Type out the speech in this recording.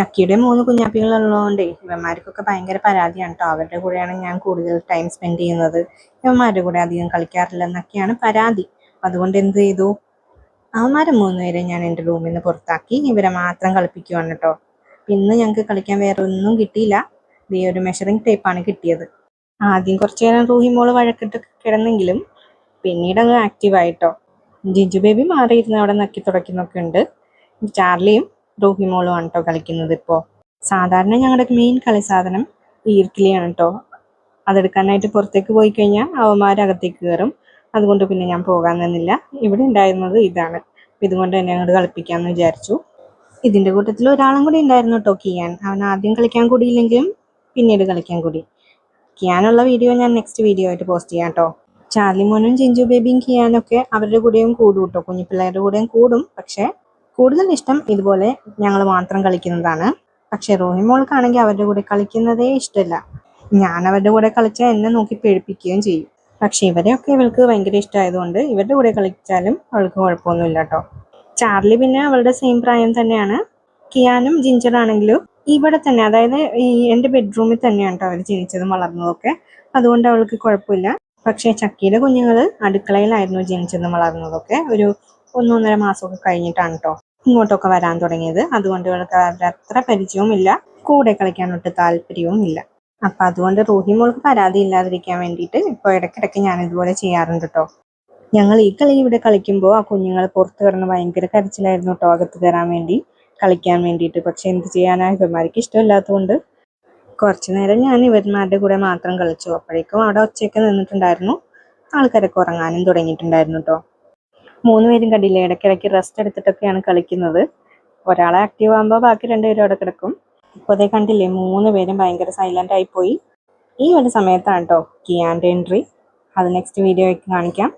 ചക്കിയുടെ മൂന്ന് കുഞ്ഞാപ്പികളുള്ളതുകൊണ്ടേ ഇവന്മാർക്കൊക്കെ ഭയങ്കര പരാതിയാണ് കേട്ടോ അവരുടെ കൂടെയാണ് ഞാൻ കൂടുതൽ ടൈം സ്പെൻഡ് ചെയ്യുന്നത്. ഇവന്മാരുടെ കൂടെ അധികം കളിക്കാറില്ല എന്നൊക്കെയാണ് പരാതി. അതുകൊണ്ട് എന്ത് ചെയ്തു? അവന്മാരെ മൂന്നുപേരെ ഞാൻ എന്റെ റൂമിൽ നിന്ന് പുറത്താക്കി. ഇവരെ മാത്രം കളിപ്പിക്കുവാണ് കേട്ടോ ഇന്ന് ഞങ്ങൾക്ക് കളിക്കാൻ വേറെ ഒന്നും കിട്ടിയില്ല. ഈ ഒരു മെഷറിംഗ് ടേപ്പാണ് കിട്ടിയത്. ആദ്യം കുറച്ചു നേരം റൂഹി മോൾ വഴക്കിട്ട് കിടന്നെങ്കിലും പിന്നീട് അങ്ങ് ആക്റ്റീവായിട്ടോ ജിജു ബേബി മാറിയിരുന്ന് അവിടെ നക്കി തുടക്കുന്നൊക്കെ ഉണ്ട്. ചാർലിയും റൂഹി മോളും ആണ് കേട്ടോ കളിക്കുന്നത് ഇപ്പോൾ സാധാരണ ഞങ്ങളുടെ മെയിൻ കളി സാധനം ഈർക്കിലിയാണ് കേട്ടോ അതെടുക്കാനായിട്ട് പുറത്തേക്ക് പോയി കഴിഞ്ഞാൽ അവന്മാരകത്തേക്ക് കയറും അതുകൊണ്ട് പിന്നെ ഞാൻ പോകാൻ നിന്നില്ല ഇവിടെ ഉണ്ടായിരുന്നത് ഇതാണ്. ഇതുകൊണ്ട് തന്നെ അങ്ങോട്ട് കളിപ്പിക്കാമെന്ന് വിചാരിച്ചു. ഇതിന്റെ കൂട്ടത്തിൽ ഒരാളും കൂടി ഉണ്ടായിരുന്നു കേട്ടോ കിയാൻ. അവൻ ആദ്യം കളിക്കാൻ കൂടിയില്ലെങ്കിലും പിന്നീട് കളിക്കാൻ കൂടി. കിയാനുള്ള വീഡിയോ ഞാൻ നെക്സ്റ്റ് വീഡിയോ ആയിട്ട് പോസ്റ്റ് ചെയ്യാം കേട്ടോ ചാർലി മോനും ജിഞ്ചു ബേബിയും കിയാനൊക്കെ അവരുടെ കൂടെയും കൂടും കേട്ടോ കുഞ്ഞു പിള്ളേരുടെ കൂടെയും കൂടും. പക്ഷെ കൂടുതൽ ഇഷ്ടം ഇതുപോലെ ഞങ്ങൾ മാത്രം കളിക്കുന്നതാണ്. പക്ഷെ റോഹി മോൾക്കാണെങ്കിൽ അവരുടെ കൂടെ കളിക്കുന്നതേ ഇഷ്ടമല്ല ഞാൻ അവരുടെ കൂടെ കളിച്ചാൽ എന്നെ നോക്കി പേടിപ്പിക്കുകയും ചെയ്യും. പക്ഷെ ഇവരെയൊക്കെ ഇവൾക്ക് ഭയങ്കര ഇഷ്ടമായതുകൊണ്ട് ഇവരുടെ കൂടെ കളിച്ചാലും അവൾക്ക് കുഴപ്പമൊന്നുമില്ല കേട്ടോ ചാർലി പിന്നെ അവളുടെ സെയിം പ്രായം തന്നെയാണ്. കിയാനും ജിഞ്ചർ ആണെങ്കിലും ഇവിടെ തന്നെ അതായത് ഈ എന്റെ ബെഡ്റൂമിൽ തന്നെയാണ് കേട്ടോ അവർ ജനിച്ചതും വളർന്നതൊക്കെ. അതുകൊണ്ട് അവൾക്ക് കുഴപ്പമില്ല. പക്ഷേ ചക്കിയുടെ കുഞ്ഞുങ്ങൾ അടുക്കളയിലായിരുന്നു ജനിച്ചതും വളർന്നതൊക്കെ. ഒരു ഒന്നൊന്നര മാസമൊക്കെ കഴിഞ്ഞിട്ടാണ് കേട്ടോ ഇങ്ങോട്ടൊക്കെ വരാൻ തുടങ്ങിയത്. അതുകൊണ്ട് ഇവൾക്ക് പരിചയവും ഇല്ല കൂടെ കളിക്കാനൊട്ട് താല്പര്യവും ഇല്ല അപ്പൊ അതുകൊണ്ട് റൂഹി മോൾക്ക് പരാതി ഇല്ലാതിരിക്കാൻ വേണ്ടിയിട്ട് ഇപ്പോൾ ഇടയ്ക്കിടയ്ക്ക് ഞാൻ ഇതുപോലെ ചെയ്യാറുണ്ട് കേട്ടോ ഞങ്ങൾ ഈ കളി ഇവിടെ കളിക്കുമ്പോൾ ആ കുഞ്ഞുങ്ങൾ പുറത്ത് കിടന്ന് ഭയങ്കര കരച്ചിലായിരുന്നു കേട്ടോ അകത്ത് കയറാൻ വേണ്ടി കളിക്കാൻ വേണ്ടിയിട്ട്. പക്ഷെ എന്ത് ചെയ്യാനാ? ഇവന്മാർക്ക് ഇഷ്ടമില്ലാത്തതുകൊണ്ട് കുറച്ചു നേരം ഞാൻ ഇവന്മാരുടെ കൂടെ മാത്രം കളിച്ചു. അപ്പോഴേക്കും അവിടെ ഒച്ചയൊക്കെ നിന്നിട്ടുണ്ടായിരുന്നു. ആൾക്കാരൊക്കെ ഉറങ്ങാനും തുടങ്ങിയിട്ടുണ്ടായിരുന്നു കേട്ടോ മൂന്നുപേരും കണ്ടില്ലേ? ഇടയ്ക്കിടയ്ക്ക് റെസ്റ്റ് എടുത്തിട്ടൊക്കെയാണ് കളിക്കുന്നത്. ഒരാളെ ആക്റ്റീവ് ആകുമ്പോൾ ബാക്കി രണ്ടുപേരും അവിടെ കിടക്കും. ഇപ്പോൾ അതേ കണ്ടില്ലേ മൂന്ന് പേരും ഭയങ്കര സൈലന്റ് ആയി പോയി. ഈ ഒരു സമയത്താണ് കേട്ടോ കിയാന്റെ എൻട്രി അത് നെക്സ്റ്റ് വീഡിയോയ്ക്ക് കാണിക്കാം.